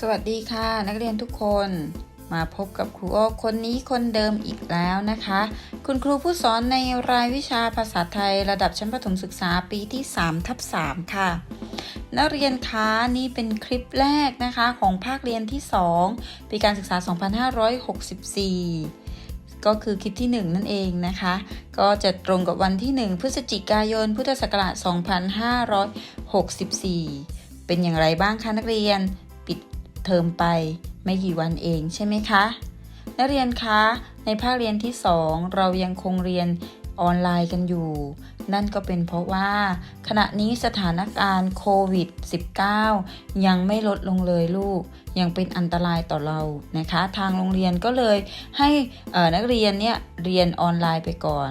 สวัสดีค่ะนักเรียนทุกคนมาพบกับครูโอคนนี้คนเดิมอีกแล้วนะคะ คุณครูผู้สอนในรายวิชาภาษาไทยระดับชั้นประถมศึกษาปีที่3ทับ3ค่ะ นักเรียนคะนี่เป็นคลิปแรกนะคะของภาคเรียนที่ 2 ปีการศึกษา 2564 ก็คือคลิปที่ 1 นั่นเองนะคะ ก็จะตรงกับวันที่ 1 พฤศจิกายน พุทธศักราช 2564 เป็นอย่างไรบ้างคะนักเรียน เทอมไป ไม่กี่วันเองใช่ไหมคะ นักเรียนคะในภาคเรียนที่ 2 เรายังคงเรียนออนไลน์กันอยู่ นั่นก็เป็นเพราะว่า ขณะนี้สถานการณ์โควิด -19 ยังไม่ลดลงเลยลูก ยังเป็นอันตรายต่อเรานะคะ ทางโรงเรียนก็เลยให้นักเรียนเนี่ยเรียนออนไลน์ไปก่อน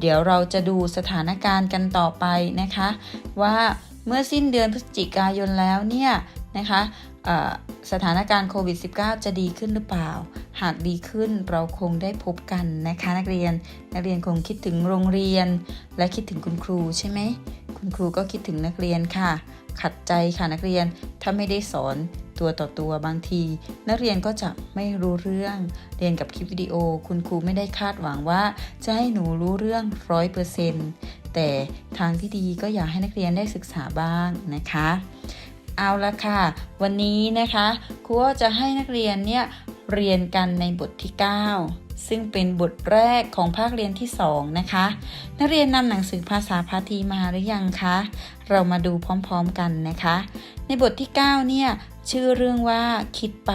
เดี๋ยวเราจะดูสถานการณ์กันต่อไปนะคะ ว่าเมื่อสิ้นเดือนพฤศจิกายนแล้วเนี่ยนะคะ สถานการณ์โควิด -19 จะดีขึ้นหรือเปล่า หากดีขึ้นเราคงได้พบกันนะคะ นักเรียน นักเรียนคงคิดถึงโรงเรียน และคิดถึงคุณครูใช่ไหม คุณครูก็คิดถึงนักเรียนค่ะ ขัดใจค่ะนักเรียน ถ้าไม่ได้สอนตัวต่อตัวบางที นักเรียนก็จะไม่รู้เรื่อง เรียนกับคลิปวิดีโอ คุณครูไม่ได้คาดหวังว่าจะให้หนูรู้เรื่องร้อยเปอร์เซ็นต์แต่ทางที่ดีก็อยากให้นักเรียนได้ศึกษาบ้างนะคะ เอาละค่ะ วันนี้นะคะครูจะให้นักเรียนเนี่ยเรียนกันในบทที่ 9 ซึ่งเป็นบทแรกของภาคเรียนที่ 2 นะคะ นักเรียนนำหนังสือภาษาพาทีมาหรือยังคะ เรามาดูพร้อมๆกันนะคะ ในบทที่ 9 เนี่ยชื่อเรื่องว่าคิดไป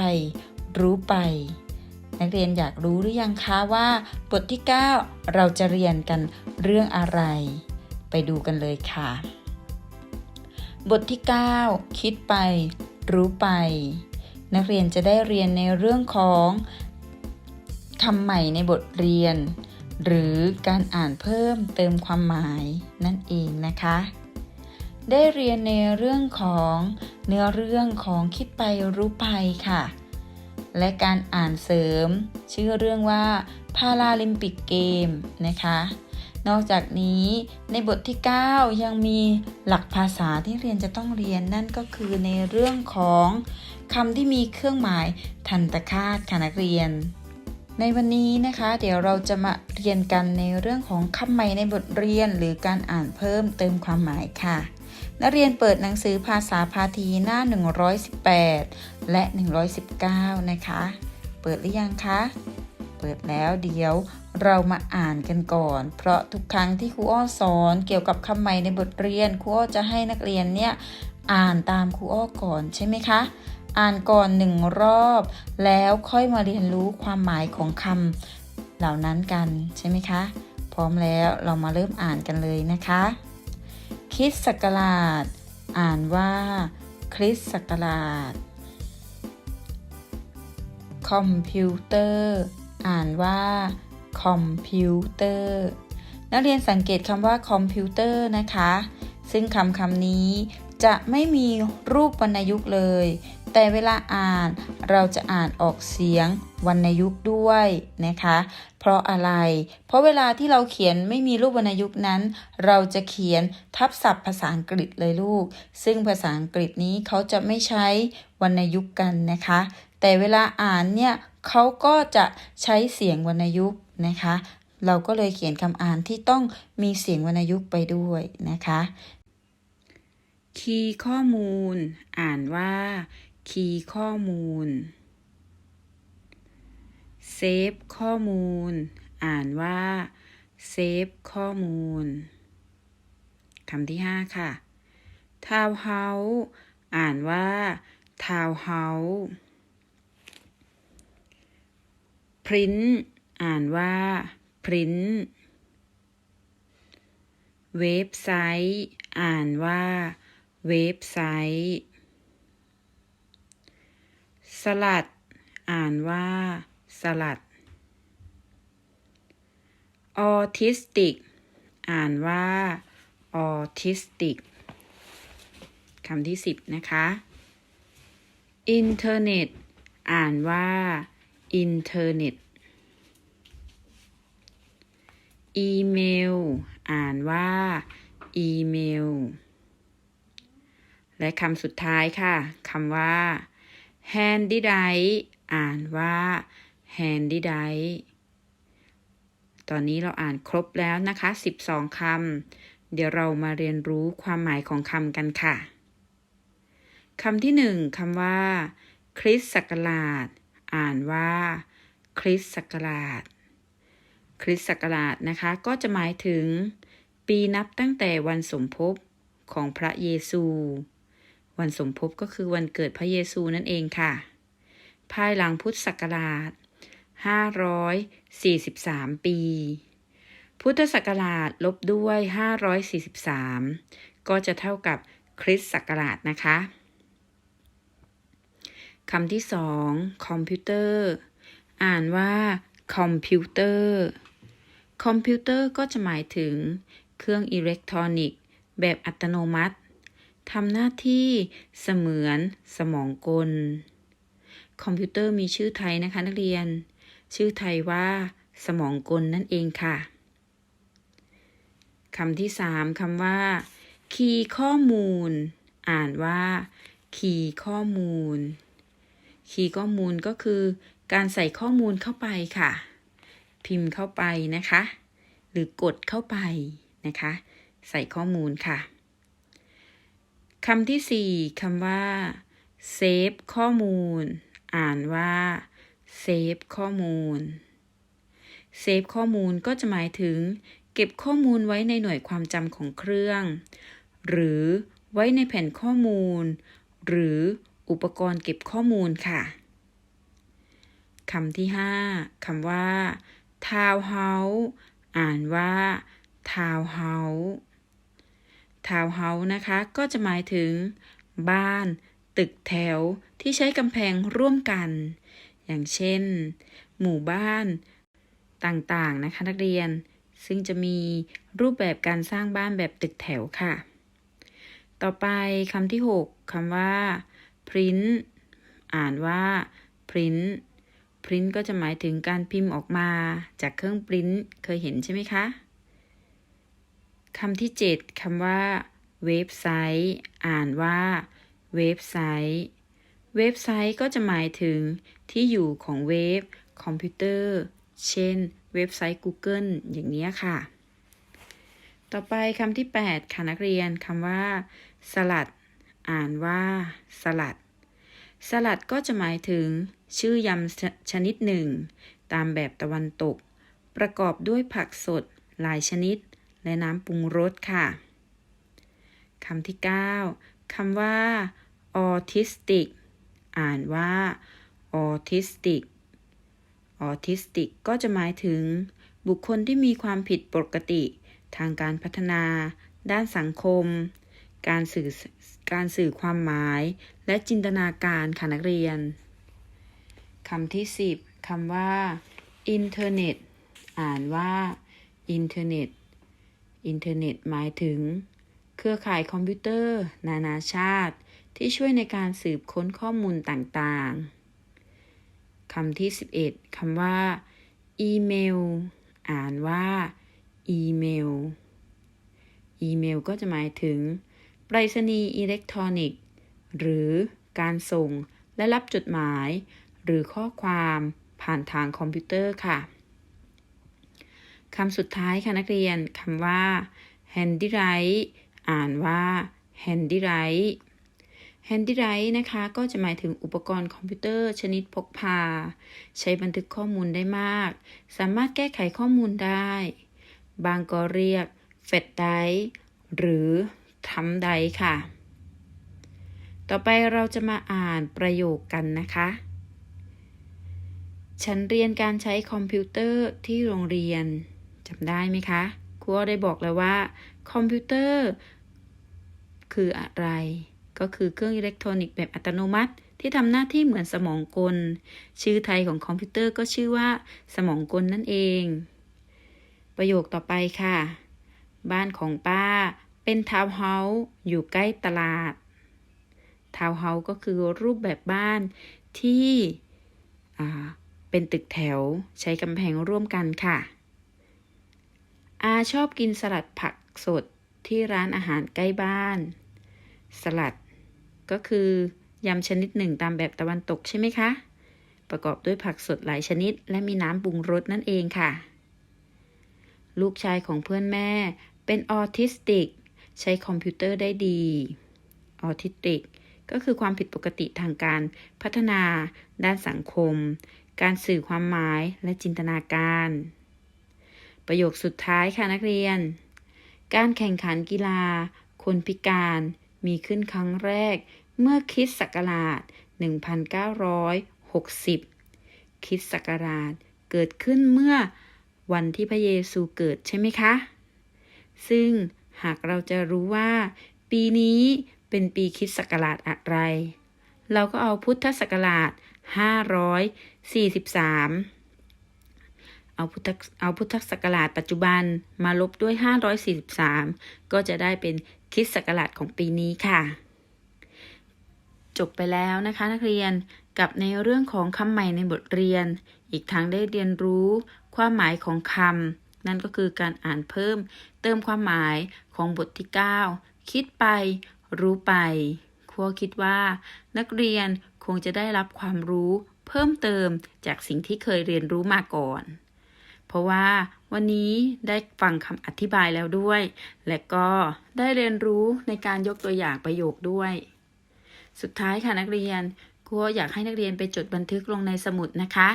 รู้ไป นักเรียนอยากรู้หรือยังคะว่าบทที่ 9 เราจะเรียนกันเรื่องอะไร ไปดูกันเลยค่ะ บทที่ 9 คิดไป รู้ไป นักเรียนจะได้เรียนในเรื่องของคำใหม่ในบทเรียน หรือการอ่านเพิ่มเติมความหมายนั่นเองนะคะ ได้เรียนในเรื่องของเนื้อเรื่องของคิดไปรู้ไปค่ะ และการอ่านเสริม ชื่อเรื่องว่าพาราลิมปิกเกมนะคะ นอกจากนี้ในบทที่ 9 ยังมีหลักภาษาที่เรียนจะต้องเรียนนั่นก็คือในเรื่องของคำที่มีเครื่องหมายทันตคาตค่ะนักเรียน ในวันนี้นะคะ เดี๋ยวเราจะมาเรียนกันในเรื่องของคำใหม่ในบทเรียนหรือการอ่านเพิ่มเติมความหมายค่ะ นักเรียนเปิดหนังสือภาษาพาทีหน้า 118 และ 119 นะคะ เปิดหรือยังคะ เปิดแล้วเดี๋ยวเรามาอ่านกันก่อน เพราะทุกครั้งที่ครูอ้อสอนเกี่ยวกับคำใหม่ในบทเรียนครูอ้อจะให้นักเรียนเนี่ยอ่านตามครูอ้อก่อนใช่ไหมคะ อ่านก่อนหนึ่งรอบ แล้วค่อยมาเรียนรู้ความหมายของคำเหล่านั้นกันใช่ไหมคะ พร้อมแล้วเรามาเริ่มอ่านกันเลยนะคะคริสต์ศักราช อ่านว่า คริสต์ศักราชคอมพิวเตอร์ อ่านว่าคอมพิวเตอร์นักเรียนสังเกตคำว่าคอมพิวเตอร์นะคะ ซึ่งคำคำนี้จะไม่มีรูปวรรณยุกต์เลย แต่เวลาอ่านเราจะอ่านออกเสียงวรรณยุกต์ด้วยนะคะ เพราะอะไร เพราะเวลาที่เราเขียนไม่มีรูปวรรณยุกต์นั้น เราจะเขียนทับศัพท์ภาษาอังกฤษเลยลูก ซึ่งภาษาอังกฤษนี้เขาจะไม่ใช้วรรณยุกต์กันนะคะ แต่เวลาอ่านเนี่ยเขาก็จะใช้เสียงวรรณยุกต์นะคะ เราก็เลยเขียนคำอ่านที่ต้องมีเสียงวรรณยุกต์ไปด้วยนะคะ คีย์ข้อมูล อ่านว่า คีย์ข้อมูลเซฟข้อมูล อ่านว่าเซฟข้อมูลคำที่ห้าค่ะทาวเฮาอ่านว่าทาวเฮา พริ้นอ่านว่าพริ้นเว็บไซต์ อ่านว่า เว็บไซต์ สลัด อ่านว่า สลัด ออทิสติก อ่านว่า ออทิสติก คำที่สิบนะคะ อินเทอร์เน็ต อ่านว่า อินเทอร์เน็ต อีเมล อ่านว่า อีเมล และคำสุดท้ายค่ะคำว่า handy d i อ่านว่า handy d i ตอนนี้เราอ่านครบแล้วนะคะ 12 คำ เดี๋ยวเรามาเรียนรู้ความหมายของคำกันค่ะ คำที่หนึ่งคำว่า คริสต์ศักราช อ่านว่า คริสต์ศักราช คริสต์ศักราชนะคะ ก็จะหมายถึง ปีนับตั้งแต่วันสมภพของพระเยซู วันสมภพก็คือวันเกิดพระเยซูนั่นเองค่ะ ภายหลังพุทธศักราช 543 ปี พุทธศักราชลบด้วย 543 ก็จะเท่ากับคริสต์ศักราชนะคะ คำที่สองคอมพิวเตอร์ อ่านว่าคอมพิวเตอร์ คอมพิวเตอร์ก็จะหมายถึง เครื่องอิเล็กทรอนิกส์ แบบอัตโนมัติทำหน้าที่เสมือนสมองกล คอมพิวเตอร์มีชื่อไทยนะคะนักเรียน ชื่อไทยว่าสมองกลนั่นเองค่ะคำที่สามคำว่า คีย์ข้อมูล อ่านว่า คีย์ข้อมูล คีย์ข้อมูลก็คือ การใส่ข้อมูลเข้าไปค่ะ พิมพ์เข้าไปนะคะ หรือกดเข้าไปนะคะ ใส่ข้อมูลค่ะคำที่สี่คำว่าเซฟข้อมูล อ่านว่าเซฟข้อมูลเซฟข้อมูลก็จะหมายถึง เก็บข้อมูลไว้ในหน่วยความจำของเครื่อง หรือไว้ในแผ่นข้อมูล หรือ อุปกรณ์เก็บข้อมูลค่ะคำที่ห้าคำว่า ทาวเฮาส์อ่านว่า ทาวเฮาส์ทาวเฮาส์นะคะ ก็จะหมายถึง บ้าน ตึกแถวที่ใช้กำแพงร่วมกัน อย่างเช่น หมู่บ้านต่างๆนะคะนักเรียน ซึ่งจะมีรูปแบบการสร้างบ้านแบบตึกแถวค่ะ ต่อไปคำที่ 6คำว่า print อ่านว่า print print ก็จะหมายถึงการพิมพ์ออกมาจากเครื่องปริ้นเคยเห็นใช่ไหมคะคำที่ 7คำว่าเว็บไซต์ อ่านว่า เว็บไซต์ เว็บไซต์ก็จะหมายถึงที่อยู่ของเว็บคอมพิวเตอร์ เช่น เว็บไซต์ Google อย่างนี้ค่ะ ต่อไปคำที่ 8ค่ะนักเรียนคำว่า สลัด อ่านว่าสลัด สลัดก็จะหมายถึงชื่อยำชชนิดหนึ่ง ตามแบบตะวันตก ประกอบด้วยผักสดหลายชนิด และน้ำปรุงรสค่ะคำที่ 9คำว่า autistic อ่านว่า autistic autistic ก็จะหมายถึง บุคคลที่มีความผิดปกติ ทางการพัฒนา ด้านสังคม การสื่อการสื่อความหมาย และจินตนาการค่ะนักเรียนคำที่ 10คำว่าอินเทอร์เน็ตอ่านว่าอินเทอร์เน็ตอินเทอร์เน็ตหมายถึง เครือข่ายคอมพิวเตอร์ นานาชาติ ที่ช่วยในการสืบค้นข้อมูลต่างๆคำที่ 11คำว่าอีเมล อ่านว่าอีเมล อีเมลก็จะหมายถึง ไปรษณีย์อิเล็กทรอนิกส์ หรือการส่งและรับจดหมาย หรือข้อความผ่านทางคอมพิวเตอร์ค่ะคำสุดท้ายค่ะนักเรียนคำว่า handwrite อ่านว่า handwrite handwrite นะคะก็จะหมายถึงอุปกรณ์คอมพิวเตอร์ชนิดพกพา ใช้บันทึกข้อมูลได้มาก สามารถแก้ไขข้อมูลได้ บางก็เรียกเฟดไดหรือ ทำไดค่ะ ต่อไปเราจะมาอ่านประโยคกันนะคะ ฉันเรียนการใช้คอมพิวเตอร์ที่โรงเรียนจำได้ไหมคะครูได้บอกแล้วว่า คอมพิวเตอร์คืออะไร ก็คือเครื่องอิเล็กทรอนิกส์แบบอัตโนมัติที่ทำหน้าที่เหมือนสมองกล ชื่อไทยของคอมพิวเตอร์ก็ชื่อว่า สมองกลนั่นเอง ประโยคต่อไปค่ะ บ้านของป้า เป็นทาวน์เฮาส์อยู่ใกล้ตลาด ทาวน์เฮาส์ก็คือรูปแบบบ้านที่เป็นตึกแถวใช้กำแพงร่วมกันค่ะ อาชอบกินสลัดผักสดที่ร้านอาหารใกล้บ้าน สลัดก็คือยำชนิดหนึ่งตามแบบตะวันตกใช่ไหมคะ ประกอบด้วยผักสดหลายชนิด และมีน้ำปรุงรสนั่นเองค่ะ ลูกชายของเพื่อนแม่เป็นออทิสติก ใช้คอมพิวเตอร์ได้ดี ออทิสติก ก็คือความผิดปกติทางการพัฒนาด้านสังคม การสื่อความหมายและจินตนาการ ประโยคสุดท้ายค่ะนักเรียน การแข่งขันกีฬา คนพิการมีขึ้นครั้งแรกเมื่อคิดศักราช 1960คริดศักราชเกิดขึ้นเมื่อวันที่พระเยซูเกิดใช่ไหมคะ ซึ่ง หากเราจะรู้ว่า ปีนี้เป็นปีคิดศักราชอะไร เราก็เอาพุทธศักราช 543 เอาพุทธเอาพุทธศักราชปัจจุบันมาลบด้วย 543 ก็จะได้เป็นคิดศักราชของปีนี้ค่ะ จบไปแล้วนะคะนักเรียนกับในเรื่องของคำใหม่ในบทเรียน อีกทั้งได้เรียนรู้ความหมายของคำ นั่นก็คือการอ่านเพิ่ม เติมความหมายของบทที่ 9 คิดไป รู้ไปครัวคิดว่า นักเรียนคงจะได้รับความรู้เพิ่มเติมจากสิ่งที่เคยเรียนรู้มาก่อน เพราะว่าวันนี้ได้ฟังคำอธิบายแล้วด้วย และก็ได้เรียนรู้ในการยกตัวอย่างประโยคด้วย สุดท้ายค่ะนักเรียนครูอยากให้นักเรียนไปจดบันทึกลงในสมุดนะคะ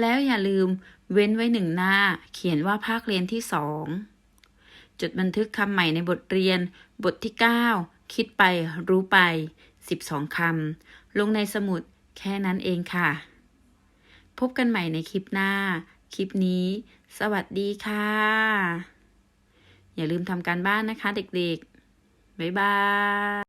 แล้วอย่าลืม เว้นไว้หนึ่งหน้า เขียนว่าภาคเรียนที่สองจดบันทึกคำใหม่ในบทเรียน บทที่ 9 คิดไปรู้ไป 12 คำ ลงในสมุดแค่นั้นเองค่ะ พบกันใหม่ในคลิปหน้า คลิปนี้ สวัสดีค่ะ อย่าลืมทำการบ้านนะคะเด็กๆ บ๊ายบาย